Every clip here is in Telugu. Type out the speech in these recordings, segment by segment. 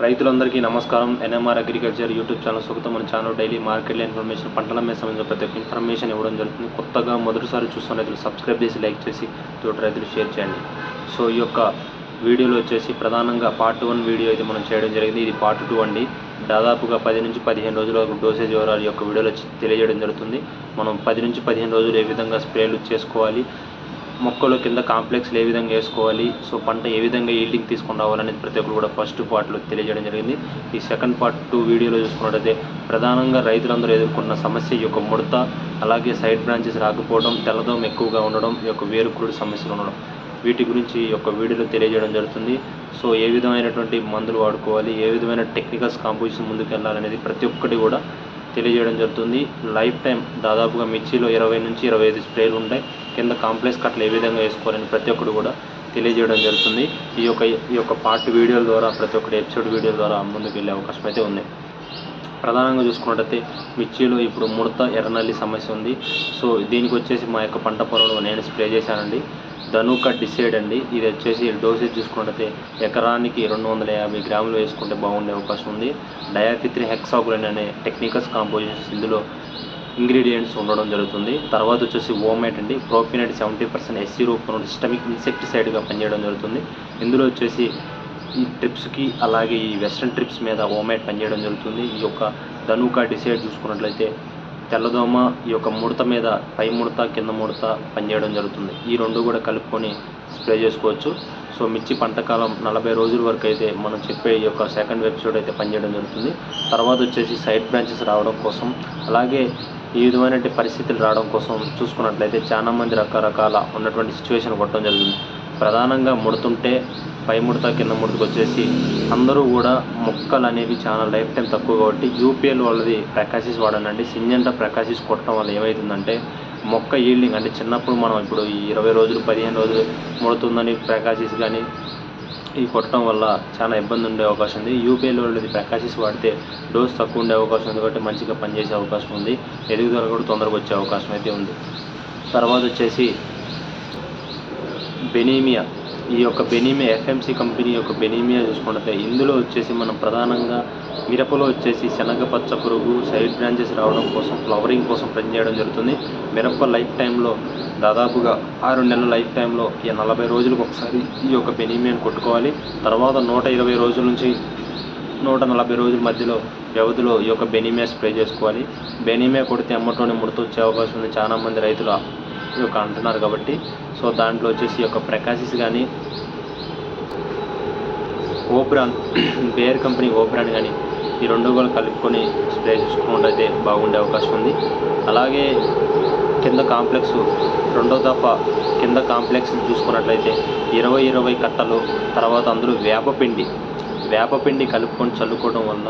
రైతులందరికీ నమస్కారం. ఎన్ఎంఆర్ అగ్రికల్చర్ యూట్యూబ్ ఛానల్ స్వాగతం. మన ఛానల్ డైలీ మార్కెట్లో ఇన్ఫర్మేషన్ పంటల మీద సంబంధించిన ప్రతి ఒక్క ఇన్ఫర్మేషన్ ఇవ్వడం జరుగుతుంది. కొత్తగా మొదటిసారి చూస్తున్న రైతులు సబ్స్క్రైబ్ చేసి లైక్ చేసి తోటి రైతులు షేర్ చేయండి. సో ఈ యొక్క వీడియోలో వచ్చేసి ప్రధానంగా పార్ట్ వన్ వీడియో అయితే మనం చేయడం జరిగింది. ఇది పార్ట్ టూ అండి. దాదాపుగా పది నుంచి పదిహేను రోజుల వరకు డోసేజ్ వివరాలు ఈ యొక్క వీడియోలో తెలియజేయడం జరుగుతుంది. మనం పది నుంచి పదిహేను రోజులు ఏ విధంగా స్ప్రేలు చేసుకోవాలి మొక్కలు కింద కాంప్లెక్స్లు ఏ విధంగా వేసుకోవాలి? సో పంట ఏ విధంగా ఈల్డింగ్ తీసుకుని రావాలనేది ప్రతి ఒక్కరు కూడా ఫస్ట్ పార్ట్లో తెలియజేయడం జరిగింది. ఈ సెకండ్ పార్ట్ టూ వీడియోలో చూసుకున్నట్టయితే ప్రధానంగా రైతులందరూ ఎదుర్కొన్న సమస్య యొక్క ముడత అలాగే సైడ్ బ్రాంచెస్ రాకపోవడం తెల్లదోమ ఎక్కువగా ఉండడం ఈ యొక్క వేరుకురుడు సమస్యలు ఉండడం. వీటి గురించి ఈ యొక్క వీడియోలో తెలియజేయడం జరుగుతుంది. సో ఏ విధమైనటువంటి మందులు వాడుకోవాలి? ఏ విధమైన టెక్నికల్స్ కాంపోజిషన్ ముందుకు వెళ్ళాలనేది ప్రతి ఒక్కటి కూడా తెలియజేయడం జరుగుతుంది. లైఫ్ టైం దాదాపుగా మిర్చిలో ఇరవై నుంచి ఇరవై ఐదు స్ప్రేలు ఉంటాయి కింద కాంప్లెక్స్ కట్లు ఏ విధంగా వేసుకోవాలని ప్రతి ఒక్కరు కూడా తెలియజేయడం జరుగుతుంది. ఈ యొక్క ఈ యొక్క పార్ట్ వీడియోల ద్వారా ప్రతి ఒక్కటి ఎపిసోడ్ వీడియోల ద్వారా ముందుకు వెళ్ళే అవకాశం అయితే ఉంది. ప్రధానంగా చూసుకున్నట్టయితే మిర్చిలో ఇప్పుడు ముడత ఎర్రనల్లి సమస్య ఉంది. సో దీనికి వచ్చేసి మా యొక్క పంట పొలంలో నేను స్ప్రే చేశానండి. ధనుక డిసైడ్ అండి. ఇది వచ్చేసి డోసేజ్ చూసుకుంటే ఎకరానికి రెండు వందల యాభై గ్రాములు వేసుకుంటే బాగుండే అవకాశం ఉంది. డయాఫిత్రి హెక్సాగులన్ అనే టెక్నికల్స్ కాంపోజిషన్స్ ఇందులో ఇంగ్రీడియంట్స్ ఉండడం జరుగుతుంది. తర్వాత వచ్చేసి ఓమేట్ అండి. ప్రోపినైట్ సెవెంటీ పర్సెంట్ ఎస్సీ రూపంలో సిస్టమిక్ ఇన్సెక్టిసైడ్గా పనిచేయడం జరుగుతుంది. ఇందులో వచ్చేసి ఈ ట్రిప్స్కి అలాగే ఈ వెస్ట్రన్ ట్రిప్స్ మీద ఓమేట్ పనిచేయడం జరుగుతుంది. ఈ యొక్క ధనుక డిసైడ్ చూసుకున్నట్లయితే తెల్లదోమ ఈ యొక్క ముడత మీద పై ముడత కింద ముడత పనిచేయడం జరుగుతుంది. ఈ రెండు కూడా కలుపుకొని స్ప్రే చేసుకోవచ్చు. సో మిర్చి పంటకాలం నలభై రోజుల వరకు అయితే మనం చెప్పే ఈ యొక్క సెకండ్ వెబ్సైట్ అయితే పనిచేయడం జరుగుతుంది. తర్వాత వచ్చేసి సైడ్ బ్రాంచెస్ రావడం కోసం అలాగే ఈ విధమైన పరిస్థితులు రావడం కోసం చూసుకున్నట్లయితే చాలా మంది రకరకాల ఉన్నటువంటి సిచ్యువేషన్ కొట్టడం జరుగుతుంది. ప్రధానంగా ముడుతుంటే పై ముడత కింద ముడతకు వచ్చేసి అందరూ కూడా మొక్కలు అనేవి చాలా లైఫ్ టైం తక్కువ కాబట్టి యూపీఎల్ వాళ్ళది ప్రకాశిస్ వాడనండి. సింజంట ప్రకాశిస్ కొట్టడం వల్ల ఏమవుతుందంటే మొక్క ఈల్డింగ్ అంటే చిన్నప్పుడు మనం ఇప్పుడు ఈ ఇరవై రోజులు పదిహేను రోజులు ముడుతుందని ప్రకాశిస్ కానీ ఈ కొట్టడం వల్ల చాలా ఇబ్బంది ఉండే అవకాశం ఉంది. యూపీఎల్ వాళ్ళది ప్రకాశిస్ వాడితే డోస్ తక్కువ ఉండే అవకాశం ఉంది కాబట్టి మంచిగా పనిచేసే అవకాశం ఉంది. ఎదుగుదల కూడా తొందరగా వచ్చే అవకాశం అయితే ఉంది. తర్వాత వచ్చేసి బెనీమియా. ఈ యొక్క బెనీమియా ఎఫ్ఎంసి కంపెనీ యొక్క బెనీమియా చూసుకుంటే ఇందులో వచ్చేసి మనం ప్రధానంగా మిరపలో వచ్చేసి శనగ పచ్చ పురుగు సైడ్ బ్రాంచెస్ రావడం కోసం ఫ్లవరింగ్ కోసం పనిచేయడం జరుగుతుంది. మిరప లైఫ్ టైంలో దాదాపుగా ఆరు నెలల లైఫ్ టైంలో ఈ నలభై రోజులకు ఒకసారి ఈ యొక్క బెనీమియాను కొట్టుకోవాలి. తర్వాత నూట ఇరవై రోజుల నుంచి నూట నలభై రోజుల మధ్యలో వ్యవధిలో ఈ యొక్క బెనీమియా స్ప్రే చేసుకోవాలి. బెనీమియా కొడితే అమ్మటోని ముడత వచ్చే అవకాశం ఉంది. చాలామంది రైతులు యొక్క అంటున్నారు కాబట్టి సో దాంట్లో వచ్చేసి ఒక యొక్క ప్రకాశిస్ కానీ ఓబ్రాన్ బేర్ కంపెనీ ఓబ్రాన్ కానీ ఈ రెండు కూడా కలుపుకొని స్ప్రే చేసుకున్నట్టయితే బాగుండే అవకాశం ఉంది. అలాగే కింద కాంప్లెక్స్ రెండో దఫా కింద కాంప్లెక్స్ చూసుకున్నట్లయితే ఇరవై ఇరవై కట్టలు తర్వాత అందులో వేపపిండి వేపపిండి కలుపుకొని చల్లుకోవడం వల్ల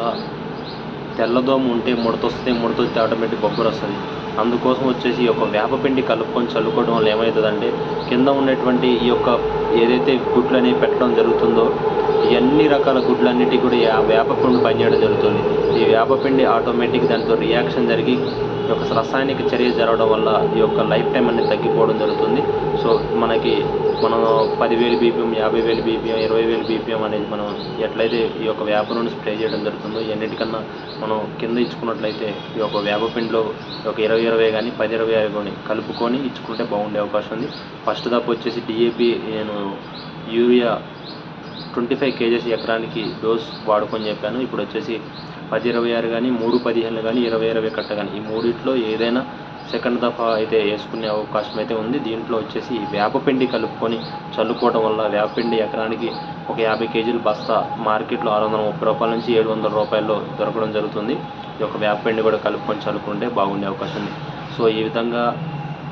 తెల్లదోమ ఉంటే ముడతొస్తే ముడతొస్తే ఆటోమేటిక్ బొబ్బరు వస్తుంది అందుకోసం వచ్చేసి ఈ యొక్క వేపపిండి కలుపుకొని చల్లుకోవడం వల్ల ఏమవుతుందంటే కింద ఉన్నటువంటి ఈ యొక్క ఏదైతే గుడ్లు అనేవి పెట్టడం జరుగుతుందో ఎన్ని అన్ని రకాల గుడ్లన్నిటి కూడా ఆ వేపపిండి పనిచేయడం జరుగుతుంది. ఈ వేపపిండి ఆటోమేటిక్ దాంతో రియాక్షన్ జరిగి ఈ యొక్క రసాయనిక చర్య జరగడం వల్ల ఈ యొక్క లైఫ్ టైం అనేది తగ్గిపోవడం జరుగుతుంది. సో మనకి మనం పదివేలు బీపీఎం యాభై వేలు బీపీఎం ఇరవై వేలు బీపీఎం అనేది మనం ఎట్లయితే ఈ యొక్క వేప నుండి స్ప్రే చేయడం జరుగుతుందో ఎన్నిటికన్నా మనం కింద ఇచ్చుకున్నట్లయితే ఈ యొక్క వేపపిండిలో ఒక ఇరవై ఇరవై కానీ పది ఇరవై కానీ కలుపుకొని ఇచ్చుకుంటే బాగుండే అవకాశం ఉంది. ఫస్ట్ దాపు వచ్చేసి డిఏపి నేను యూరియా ట్వంటీ ఫైవ్ కేజెస్ ఎకరానికి డోస్ వాడుకొని చెప్పాను. ఇప్పుడు వచ్చేసి పది ఇరవై ఆరు కానీ మూడు పదిహేను కానీ ఇరవై ఇరవై కట్ట కానీ ఈ మూడిట్లో ఏదైనా సెకండ్ దఫా అయితే వేసుకునే అవకాశం అయితే ఉంది. దీంట్లో వచ్చేసి వేపపిండి కలుపుకొని చల్లుకోవడం వల్ల వేపపిండి ఎకరానికి ఒక యాభై కేజీల బస్తా మార్కెట్లో ఆరు వందల ముప్పై రూపాయల నుంచి ఏడు వందల రూపాయల్లో దొరకడం జరుగుతుంది. ఈ యొక్క వేపపిండి కూడా కలుపుకొని చల్లుకుంటే బాగుండే అవకాశం ఉంది. సో ఈ విధంగా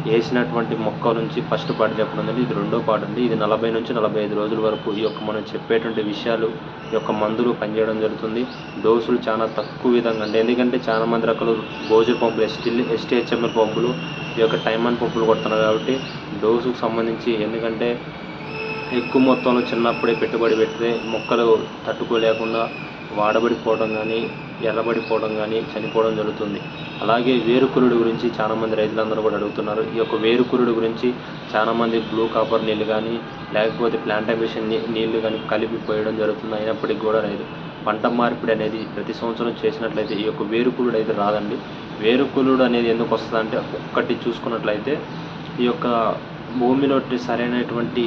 వేసినటువంటి మొక్క నుంచి ఫస్ట్ పాట చెప్పడం అనేది ఇది రెండో పాట అండి ఇది నలభై నుంచి నలభై ఐదు రోజుల వరకు ఈ యొక్క మనం చెప్పేటువంటి విషయాలు ఈ యొక్క మందులు పనిచేయడం జరుగుతుంది. డోసులు చాలా తక్కువ విధంగా అండి ఎందుకంటే చాలా మంది రకాలు భోజన పంపులు ఎస్టీ ఎస్టీహెచ్ఎంఎల్ పంపులు ఈ యొక్క టైమ్ అండ్ పంపులు కొడుతున్నారు కాబట్టి డోసుకు సంబంధించి ఎందుకంటే ఎక్కువ మొత్తంలో చిన్నప్పుడే పెట్టుబడి పెడితే మొక్కలు తట్టుకోలేకుండా వాడబడిపోవడం కానీ ఎర్రబడిపోవడం కానీ చనిపోవడం జరుగుతుంది. అలాగే వేరుకురుడు గురించి చాలామంది రైతులందరూ కూడా అడుగుతున్నారు. ఈ యొక్క వేరుకురుడు గురించి చాలామంది బ్లూ కాపర్ నీళ్ళు కానీ లేకపోతే ప్లాంటేషన్ నీళ్ళు కానీ కలిపి పోయడం జరుగుతుంది అయినప్పటికీ కూడా రైతు పంట మార్పిడి అనేది ప్రతి సంవత్సరం చేసినట్లయితే ఈ యొక్క వేరుకులుడు అయితే రాదండి. వేరుకులుడు అనేది ఎందుకు వస్తుందంటే ఒక్కటి చూసుకున్నట్లయితే ఈ యొక్క భూమిలో సరైనటువంటి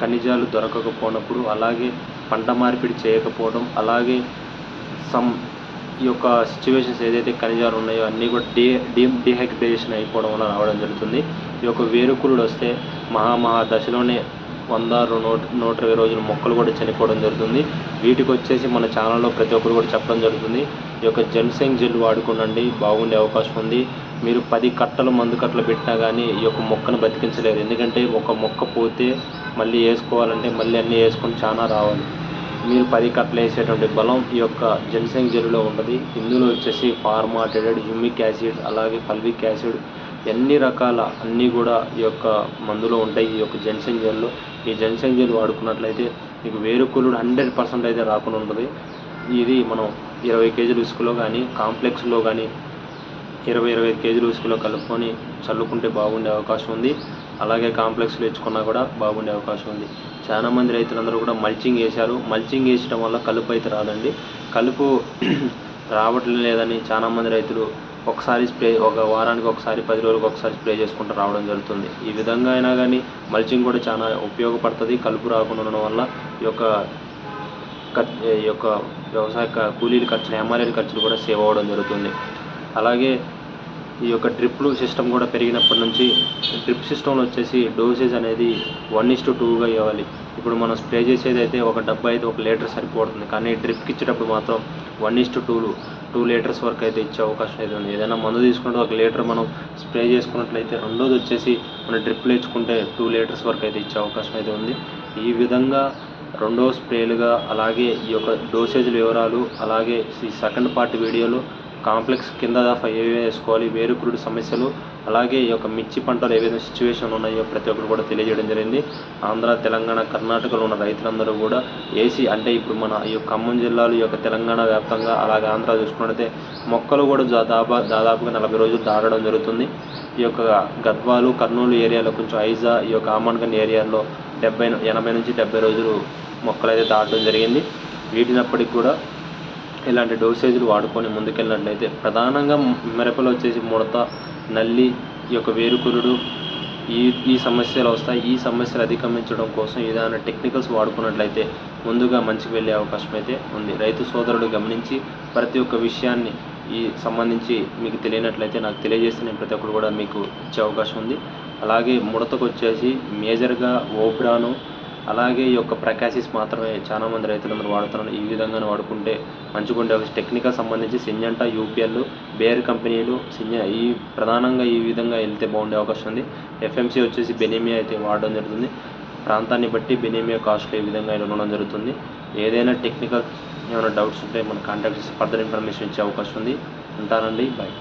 ఖనిజాలు దొరకకపోయినప్పుడు అలాగే పంట మార్పిడి చేయకపోవడం అలాగే సమ్ ఈ యొక్క సిచ్యువేషన్స్ ఏదైతే ఖనిజాలు ఉన్నాయో అన్నీ కూడా డీ డీ డిహైడ్రేషన్ అయిపోవడం వల్ల రావడం జరుగుతుంది. ఈ యొక్క వేరుకులుడు వస్తే మహా మహా దశలోనే వంద నూట నూట ఇరవై రోజులు మొక్కలు కూడా చనిపోవడం జరుగుతుంది. వీటికి వచ్చేసి మన ఛానల్లో ప్రతి ఒక్కరు కూడా చెప్పడం జరుగుతుంది. ఈ యొక్క జెన్సెంగ్ జెల్ వాడుకోనండి బాగుండే అవకాశం ఉంది. మీరు పది కట్టలు మందు కట్టలు పెట్టినా కానీ ఈ యొక్క మొక్కను బతికించలేరు. ఎందుకంటే ఒక మొక్క పోతే మళ్ళీ వేసుకోవాలంటే మళ్ళీ అన్నీ వేసుకొని చాలా రావాలి. మీరు పది కట్టలు వేసేటువంటి బలం ఈ యొక్క జెన్సెంగ్ జెల్లో ఉంటుంది. ఇందులో వచ్చేసి ఫార్మాటెడెడ్ హ్యూమిక్ యాసిడ్ అలాగే పల్విక్ యాసిడ్ ఎన్ని రకాల అన్నీ కూడా ఈ యొక్క మందులో ఉంటాయి ఈ యొక్క జెన్సెంగ్ జెల్లో ఈ జెన్సెంగ్ జెల్ వాడుకున్నట్లయితే మీకు వేరుకులుడు హండ్రెడ్ పర్సెంట్ అయితే రాకుండా ఉంటుంది. ఇది మనం ఇరవై కేజీల ఇసుకలో కానీ కాంప్లెక్స్లో కానీ ఇరవై ఇరవై ఐదు కేజీలు ఉసుకులో కలుపుకొని చల్లుకుంటే బాగుండే అవకాశం ఉంది. అలాగే కాంప్లెక్స్లు ఇచ్చుకున్నా కూడా బాగుండే అవకాశం ఉంది. చాలా మంది రైతులందరూ కూడా మల్చింగ్ వేశారు. మల్చింగ్ వేసడం వల్ల కలుపు అయితే రాదండి. కలుపు రావట్లేదు లేదని చాలామంది రైతులు ఒకసారి స్ప్రే ఒక వారానికి ఒకసారి పది రోజులకు ఒకసారి స్ప్రే చేసుకుంటూ రావడం జరుగుతుంది. ఈ విధంగా అయినా కానీ మల్చింగ్ కూడా చాలా ఉపయోగపడుతుంది. కలుపు రాకుండా ఉండడం వల్ల ఈ యొక్క ఈ యొక్క వ్యవసాయ కూలీలు కూలీల ఖర్చులు హెమాలయన్ ఖర్చులు కూడా సేవ్ అవ్వడం జరుగుతుంది. అలాగే ఈ యొక్క డ్రిప్లు సిస్టమ్ కూడా పెరిగినప్పటి నుంచి డ్రిప్ సిస్టంలో వచ్చేసి డోసేజ్ అనేది వన్ ఇస్ టు టూగా ఇవ్వాలి. ఇప్పుడు మనం స్ప్రే చేసేది అయితే ఒక డబ్బా అయితే ఒక లీటర్ సరిపోతుంది. కానీ డ్రిప్కి ఇచ్చేటప్పుడు మాత్రం one is to two two litres వరకు అయితే ఇచ్చే అవకాశం అయితే ఉంది. ఏదైనా మందు తీసుకుంటే ఒక లీటర్ మనం స్ప్రే చేసుకున్నట్లయితే రెండోది వచ్చేసి మనం డ్రిప్లు ఇచ్చుకుంటే టూ లీటర్స్ వరకు అయితే ఇచ్చే అవకాశం అయితే ఉంది. ఈ విధంగా రెండో స్ప్రేలుగా అలాగే ఈ యొక్క డోసేజ్ వివరాలు అలాగే ఈ సెకండ్ పార్ట్ వీడియోలో కాంప్లెక్స్ కింద దాకా ఏవే వేసుకోవాలి వేరుకురుడు సమస్యలు అలాగే ఈ యొక్క మిర్చి పంటలు ఏవైనా సిచ్యువేషన్ ఉన్నాయో ప్రతి ఒక్కరు కూడా తెలియజేయడం జరిగింది. ఆంధ్ర తెలంగాణ కర్ణాటకలో ఉన్న రైతులందరూ కూడా ఏసీ అంటే ఇప్పుడు మన ఈ ఖమ్మం జిల్లాలు ఈ యొక్క తెలంగాణ వ్యాప్తంగా అలాగే ఆంధ్ర చూసుకున్నట్లయితే మొక్కలు కూడా దాదాపు దాదాపుగా నలభై రోజులు దాటడం జరుగుతుంది. ఈ యొక్క గద్వాలు కర్నూలు ఏరియాలో కొంచెం ఐజా ఈ యొక్క ఆమన్గన్ ఏరియాలో డెబ్బై ఎనభై నుంచి డెబ్బై రోజులు మొక్కలు అయితే దాటడం జరిగింది. వీటినప్పటికి కూడా ఇలాంటి డోసేజ్లు వాడుకొని ముందుకెళ్ళినట్లయితే ప్రధానంగా మిరపలో వచ్చేసి ముడత నల్లి ఈ యొక్క వేరుకురుడు ఈ ఈ సమస్యలు వస్తాయి. ఈ సమస్యలు అధిగమించడం కోసం ఏదైనా టెక్నికల్స్ వాడుకున్నట్లయితే ముందుగా మంచికి వెళ్ళే అవకాశం అయితే ఉంది. రైతు సోదరుడు గమనించి ప్రతి ఒక్క విషయాన్ని ఈ సంబంధించి మీకు తెలియనట్లయితే నాకు తెలియజేస్తే నేను ప్రతి ఒక్కరు కూడా మీకు ఇచ్చే అవకాశం ఉంది. అలాగే ముడతకు వచ్చేసి మేజర్గా ఓబ్రాను అలాగే ఈ యొక్క ప్రకాసిస్ మాత్రమే చాలా మంది రైతులందరూ వాడుతున్నారు. ఈ విధంగానే వాడుకుంటే మంచిగా ఉండే టెక్నికల్ సంబంధించి సింజంటా యూపీఎల్ బేర్ కంపెనీలు సింజ ఈ ప్రధానంగా ఈ విధంగా వెళ్తే బాగుండే అవకాశం ఉంది. ఎఫ్ఎంసీ వచ్చేసి బెనీమియా అయితే వాడడం జరుగుతుంది. ప్రాంతాన్ని బట్టి బెనీమియా కాస్ట్లు ఈ విధంగా ఉండడం జరుగుతుంది. ఏదైనా టెక్నికల్ ఏమైనా డౌట్స్ ఉంటే మన కాంటాక్ట్ చేసి ఫర్దర్ ఇన్ఫర్మేషన్ ఇచ్చే అవకాశం ఉంది. ఉంటానండి. బాయ్